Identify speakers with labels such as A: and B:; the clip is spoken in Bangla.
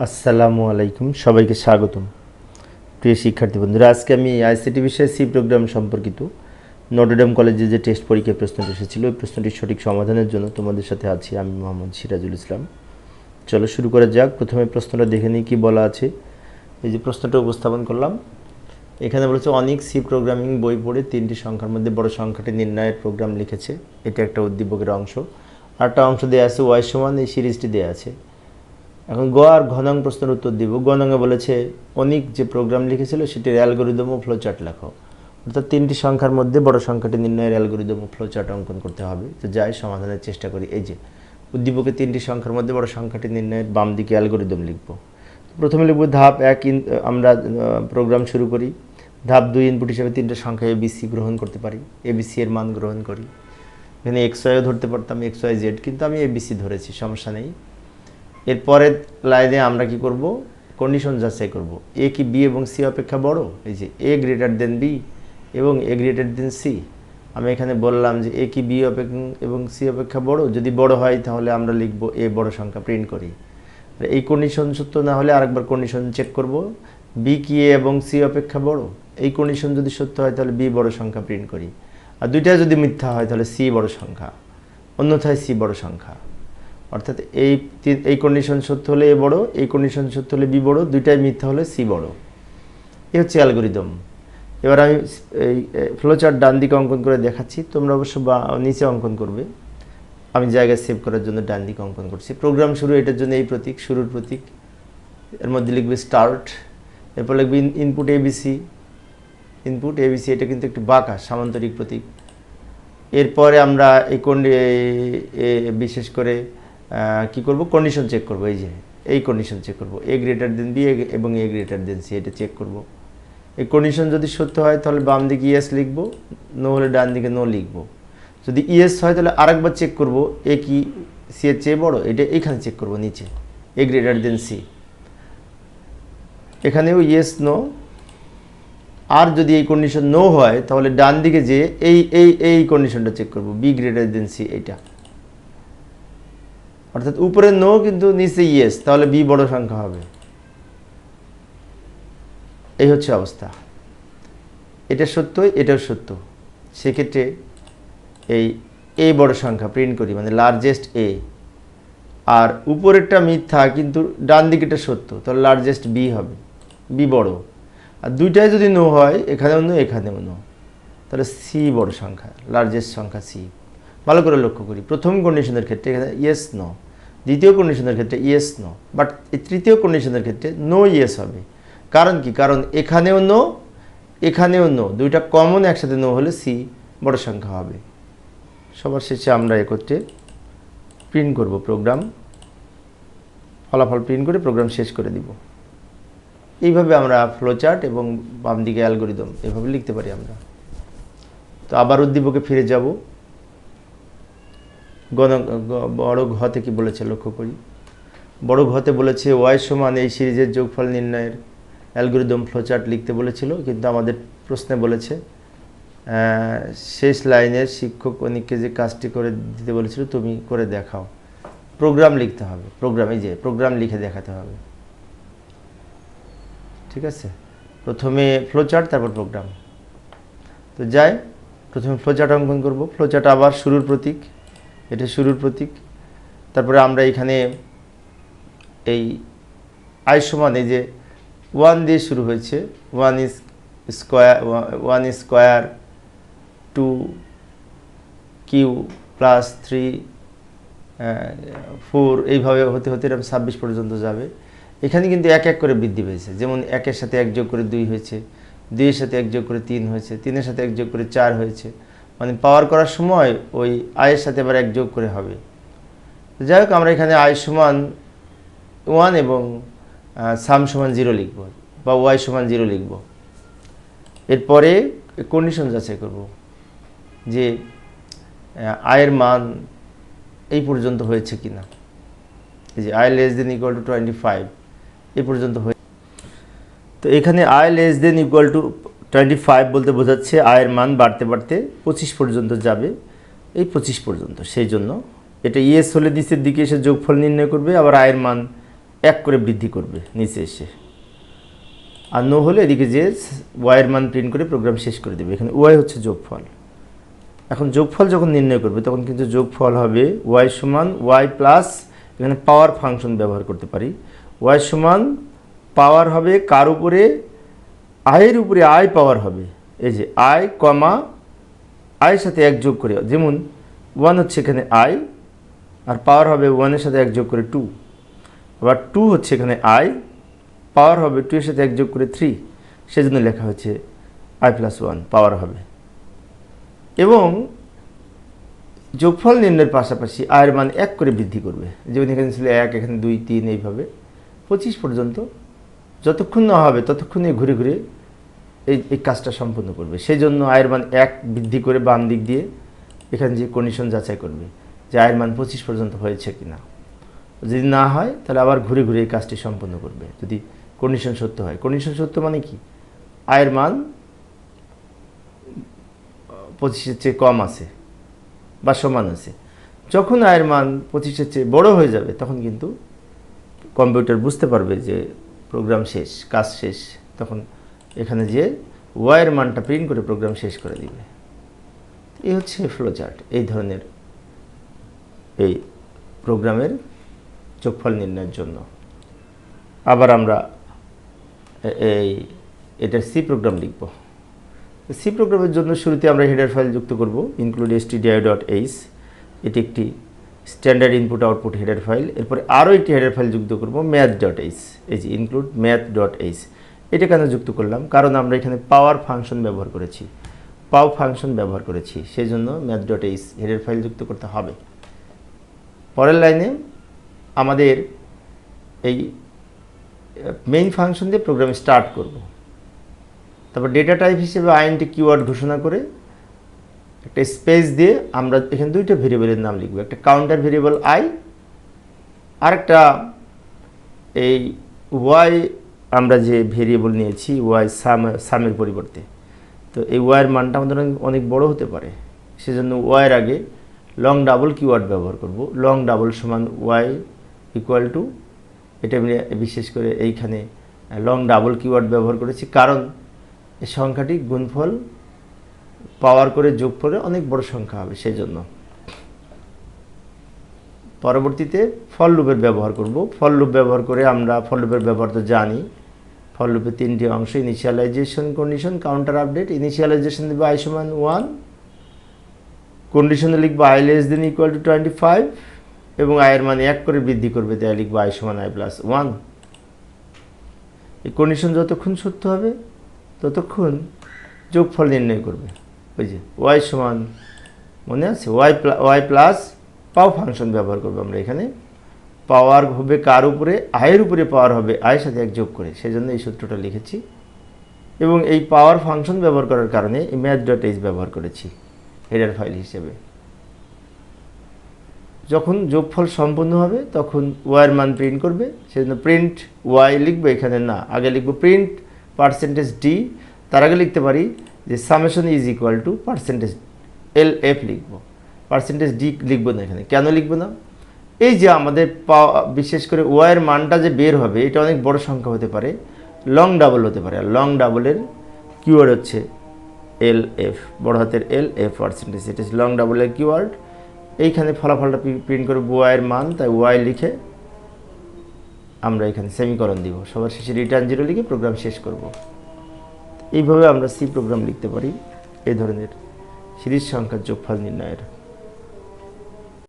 A: আসসালামু আলাইকুম, সবাইকে স্বাগতম। প্রিয় শিক্ষার্থী বন্ধুরা, আজকে আমি আইসিটি বিষয়ে সি প্রোগ্রাম সম্পর্কিত নটরডেম কলেজে যে টেস্ট পরীক্ষায় প্রশ্নটি এসেছিল, ওই প্রশ্নটির সঠিক সমাধানের জন্য তোমাদের সাথে আছি আমি মোহাম্মদ সিরাজুল ইসলাম। চলো শুরু করা যাক। প্রথমে প্রশ্নটা দেখে নিই কী বলা আছে। এই যে প্রশ্নটা উপস্থাপন করলাম, এখানে বলেছে, অনেক সি প্রোগ্রামিং বই পড়ে তিনটি সংখ্যার মধ্যে বড় সংখ্যাটি নির্ণয়ের প্রোগ্রাম লিখেছে। এটা একটা উদ্দীপকের অংশ। আরেকটা অংশ দেওয়া আছে ওয়াই সমান এই সিরিজটি দেওয়া আছে। এখন গ আর ঘনাং প্রশ্নের উত্তর দিব। গণাঙ্গে বলেছে, অনেক যে প্রোগ্রাম লিখেছিল, সেটির অ্যালগোরিদম ও ফ্লোচার্ট লেখো। অর্থাৎ তিনটি সংখ্যার মধ্যে বড় সংখ্যাটি নির্ণয়ের অ্যালগোরিদম ও ফ্লো ফ্লোচার্ট অঙ্কন করতে হবে। তো যাই, সমাধানের চেষ্টা করি। এই যে, উদ্দীপকে তিনটি সংখ্যার মধ্যে বড় সংখ্যাটি নির্ণয়ের বাম দিকে অ্যালগোরিদম লিখব। প্রথমে লিখব ধাপ এক আমরা প্রোগ্রাম শুরু করি। ধাপ দুই ইনপুট হিসেবে তিনটে সংখ্যা এবিসি গ্রহণ করতে পারি। এবিসি এর মান গ্রহণ করি। এখানে এক্স ওয়াইও ধরতে পারতাম এক্স ওয়াই জেড কিন্তু আমি এবিসি ধরেছি, সমস্যা নেই। এরপরের লাইনে আমরা কি করব? কন্ডিশন যাচাই করব। এ কি বি এবং সি অপেক্ষা বড়? এই যে এ গ্রেটার দেন বি এবং এ গ্রেটার দেন সি আমি এখানে বললাম যে এ কি বি অপেক্ষা এবং সি অপেক্ষা বড়? যদি বড় হয় তাহলে আমরা লিখব এ বড় সংখ্যা প্রিন্ট করি। এই কন্ডিশন সত্য না হলে আরেকবার কন্ডিশন চেক করব। বি কি এ এবং সি অপেক্ষা বড়? এই কন্ডিশন যদি সত্য হয় তাহলে বি বড় সংখ্যা প্রিন্ট করি। আর দুইটা যদি মিথ্যা হয় তাহলে সি বড় সংখ্যা। অন্যথায় সি বড় সংখ্যা। অর্থাৎ এই এই কন্ডিশন সত্য হলে এ বড়, এই কন্ডিশন সত্য হলে বি বড়, দুইটাই মিথ্যা হলে সি বড়। এ হচ্ছে অ্যালগোরিদম এবার আমি এই ফ্লোচার্ট ডান দিকে অঙ্কন করে দেখাচ্ছি। তোমরা অবশ্য বা, নিচে অঙ্কন করবে। আমি জায়গা সেভ করার জন্য ডান দিকে অঙ্কন করছি। প্রোগ্রাম শুরু, এটার জন্য এই প্রতীক, শুরুর প্রতীক। এর মধ্যে লিখবে স্টার্ট এরপর লিখবে ইনপুট এবিসি ইনপুট এবিসি এটা কিন্তু একটি বাঁকা, সামান্তরিক প্রতীক। এরপরে আমরা এই কন্ডি এ- বিশেষ করে কি করব? কন্ডিশন চেক করব, এই যে, এই কন্ডিশন চেক করব এ গ্রেটার দেন বি এবং এ গ্রেটার দেন সি এটা চেক করব। এই কন্ডিশন যদি সত্য হয়, তাহলে বাম দিকে ইয়েস লিখব নো হলে ডান দিকে নো লিখব। যদি ইয়েস হয়, তাহলে আরেকবার চেক করব এ কি সি এর চেয়ে বড়? এটা এখানে চেক করব, নিচে এ গ্রেটার দেন সি এখানেও ইয়েস নো আর যদি এই কন্ডিশন নো হয়, তাহলে ডান দিকে যে এই এই এই কন্ডিশনটা চেক করব বি গ্রেটার দেন সি এইটা। অর্থাৎ উপরে নো কিন্তু নিচে ইয়েস তাহলে বি বড় সংখ্যা হবে। এই হচ্ছে অবস্থা। এটা সত্য, এটাও সত্য। সেক্ষেত্রে এই এ বড় সংখ্যা প্রিন্ট করি মানে লার্জেস্ট এ আর উপরেরটা মিথ্যা, কিন্তু ডান দিকেটা সত্য, তাহলে লার্জেস্ট বি হবে বি বড়। আর দুইটাই যদি নো হয়, এখানেও নো এখানেও নো তাহলে সি বড় সংখ্যা লার্জেস্ট সংখ্যা সি ভালো করে লক্ষ্য করি, প্রথম কন্ডিশনের ক্ষেত্রে এখানে ইয়েস নো দ্বিতীয় কন্ডিশনের ক্ষেত্রে ইয়েস নো বাট এই তৃতীয় কন্ডিশনের ক্ষেত্রে নো ইয়েস হবে। কারণ কি? কারণ এখানেও নো এখানেও নো দুইটা কমন একসাথে নো হলে সি বড় সংখ্যা হবে। সবার শেষে আমরা একত্রে প্রিন্ট করব প্রোগ্রাম ফলাফল প্রিন্ট করে প্রোগ্রাম শেষ করে দিব। এইভাবে আমরা ফ্লোচার্ট এবং বাম দিকে অ্যালগোরিদম এভাবে লিখতে পারি আমরা। তো আবার উদ্দীপকে ফিরে যাব। গণ বড় ঘতে কি বলেছে লক্ষ্য করি? বড় ঘতে বলেছে, ওয়াই সমান এই সিরিজের যোগফল নির্ণয়ের অ্যালগোরিদম ফ্লোচার্ট লিখতে বলেছিল, কিন্তু আমাদের প্রশ্নে বলেছে শেষ লাইনের শিক্ষক অনিককে যে কাজটি করে দিতে বলেছিল, তুমি করে দেখাও। প্রোগ্রাম লিখতে হবে, প্রোগ্রাম যে, প্রোগ্রাম লিখে দেখাতে হবে। ঠিক আছে? প্রথমে ফ্লোচার্ট, তারপর প্রোগ্রাম। তো যাই, প্রথমে ফ্লোচার্ট অঙ্কন করব। ফ্লোচার্ট আবার শুরুর প্রতীক। এটা শুরুর প্রতীক। তারপরে আমরা এখানে এই আই সমান এই যে ওয়ান দিয়ে শুরু হয়েছে। One is square, one square two Q plus three four, এইভাবে হতে হতে এরকম ছাব্বিশ পর্যন্ত যাবে। এখানে কিন্তু এক এক করে বৃদ্ধি পেয়েছে। যেমন একের সাথে এক যোগ করে দুই হয়েছে, দুইয়ের সাথে এক যোগ করে তিন হয়েছে, তিনের সাথে এক যোগ করে চার হয়েছে। মানে পাওয়ার করার সময় ওই আয়ের সাথে আবার এক যোগ করে হবে। যাই হোক আমরা এখানে আয় সমান ওয়ান এবং সাম সমান জিরো লিখব বা ওয়াই সমান জিরো লিখব। এরপরে কন্ডিশন যাচাই করব যে আয়ের মান এই পর্যন্ত হয়েছে কি না যে I less than equal to twenty five এই পর্যন্ত হয়ে তো এখানে I less than equal to twenty five বলতে বোঝাচ্ছে আয়ের মান বাড়তে বাড়তে পঁচিশ পর্যন্ত যাবে। এই পঁচিশ পর্যন্ত, সেই জন্য এটা ইয়েস হলে নিচের দিকে এসে যোগফল নির্ণয় করবে, আবার আয়ের মান এক করে বৃদ্ধি করবে নিচে এসে। আর নো হলে এদিকে যে ওয়াইয়ের মান প্রিন্ট করে প্রোগ্রাম শেষ করে দেবে। এখানে ওয়াই হচ্ছে যোগফল। এখন যোগফল যখন নির্ণয় করবে, তখন কিন্তু যোগফল হবে ওয়াই সমান ওয়াই প্লাস এখানে পাওয়ার ফাংশন ব্যবহার করতে পারি। ওয়াই সমান পাওয়ার হবে কার উপরে? আয়ের উপরে আয় পাওয়ার হবে। এই যে আয়, কমা, আয়ের সাথে এক যোগ করে যেমন ওয়ান হচ্ছে এখানে আয়, আর পাওয়ার হবে ওয়ানের সাথে এক যোগ করে টু আবার টু হচ্ছে এখানে আয় পাওয়ার হবে টু এর সাথে এক যোগ করে থ্রি সেজন্য লেখা হচ্ছে আই প্লাস ওয়ান পাওয়ার হবে। এবং যোগফল নির্ণয়ের পাশাপাশি আয়ের মান এক করে বৃদ্ধি করবে। যেমন এখানে ছিল এক, এখানে দুই, তিন, এইভাবে। পঁচিশ পর্যন্ত যতক্ষণ না হবে ততক্ষণে ঘুরে ঘুরে এই এই কাজটা সম্পূর্ণ করবে। সেই জন্য আয়ের মান এক বৃদ্ধি করে বাম দিক দিয়ে এখানে যে কন্ডিশন যাচাই করবে যে আয়ের মান পঁচিশ পর্যন্ত হয়েছে কি না যদি না হয়, তাহলে আবার ঘুরে ঘুরে এই কাজটি সম্পন্ন করবে, যদি কন্ডিশন সত্য হয়। কন্ডিশন সত্য মানে কি? আয়ের মান পঁচিশের চেয়ে কম আছে বা সমান আছে। যখন আয়ের মান পঁচিশের চেয়ে বড় হয়ে যাবে, তখন কিন্তু কম্পিউটার বুঝতে পারবে যে প্রোগ্রাম শেষ, কাজ শেষ, তখন এখানে যে ওয়াইয়ের মানটা প্রিন্ট করে প্রোগ্রাম শেষ করে দিবে। এই হচ্ছে ফ্লো চার্ট এই ধরনের এই প্রোগ্রামের যোগফল নির্ণয়ের জন্য। আবার আমরা এই এটার সি প্রোগ্রাম লিখব। সি প্রোগ্রামের জন্য শুরুতে আমরা হেডার ফাইল যুক্ত করব include S T dot H এটি একটি standard input output header file এরপরে আরও একটি হেডার ফাইল যুক্ত করব ম্যাথ ডট এইচ এই যে ইনক্লুড ম্যাথ ডট এইচ এটা কেন যুক্ত করলাম? কারণ আমরা এখানে পাওয়ার ফাংশন ব্যবহার করেছি। পাও ফাংশন ব্যবহার করেছি সেই জন্য math dot h header file যুক্ত করতে হবে। পরের লাইনে আমাদের এই মেইন ফাংশন দিয়ে প্রোগ্রাম স্টার্ট করব। তারপর ডেটা টাইপ হিসেবে আইএনটি কিওয়ার্ড ঘোষণা করে একটা স্পেস দিয়ে আমরা এখানে দুইটা ভেরিয়েবলের নাম লিখব। একটা কাউন্টার ভেরিয়েবল আই আর একটা এই ওয়াই আমরা যে ভেরিয়েবল নিয়েছি ওয়াই সাম সামের পরিবর্তে। তো এই ওয়াইয়ের মানটা আমাদের অনেক- বড় হতে পারে। সেজন্য ওয়াইয়ের আগে লং ডাবল কিওয়ার্ড ব্যবহার করব। লং ডাবল সমান ওয়াই ইকুয়াল টু এটা আমি বিশেষ করে এইখানে লং ডাবল কিওয়ার্ড ব্যবহার করেছি। কারণ এই সংখ্যাটি গুণফল পাওয়ার করে যোগ করে অনেক বড় সংখ্যা হবে, সেই জন্য। পরবর্তীতে ফল লুপের ব্যবহার করব। ফল লুপ ব্যবহার করে আমরা ফল লুপের ব্যবহার তো জানি। ফল লুপের তিনটি অংশ initialization condition counter update initialization দেবে আই সমান ওয়ান কন্ডিশনে লিখব I less than equal to twenty five এবং আয়ের মান এক করে বৃদ্ধি করবে, তাই লিখব আই সমান আই প্লাস ওয়ান এই কন্ডিশন যতক্ষণ সত্য হবে, ততক্ষণ যোগফল নির্ণয় করবে। ওই যে ওয়াই সমান মনে আছে? Y Y plus pow function ব্যবহার করব আমরা এখানে। পাওয়ার হবে কার উপরে? আয়ের উপরে পাওয়ার হবে। আয়ের সাথে এক যোগ করে। সেই জন্য এই সূত্রটা লিখেছি। এবং এই পাওয়ার ফাংশন ব্যবহার করার কারণে এই ম্যাথ ডট এইচ ব্যবহার করেছি হেডার ফাইল হিসেবে। যখন যোগফল সম্পূর্ণ হবে, তখন ওয়াইয়ের মান প্রিন্ট করবে। সেজন্য প্রিন্ট ওয়াই লিখবে এখানে না। আগে লিখব প্রিন্ট পার্সেন্টেজ ডি তার আগে লিখতে পারি যে summation is equal to percentage L F লিখব। পার্সেন্টেজ ডি লিখব না এখানে। কেন লিখব না? এই যে আমাদের পাওয়া, বিশেষ করে ওয়াইয়ের মানটা যে বের হবে, এটা অনেক বড় সংখ্যা হতে পারে। লং ডাবল হতে পারে। আর লং ডাবলের কিওয়ার্ড হচ্ছে এল এফ বড় হাতের এল এফ পার্সেন্টেজ এটা লং ডাবলের কিওয়ার্ড এইখানে ফলাফলটা প্রিন্ট করব ওয়াইয়ের মান। তাই ওয়াই লিখে আমরা এখানে সেমিকরণ দিব। সবার শেষে রিটার্ন জিরো লিখে প্রোগ্রাম শেষ করব। এইভাবে আমরা সি প্রোগ্রাম লিখতে পারি। এই ধরনের সিরিজ সংখ্যার যোগফল নির্ণয়ের।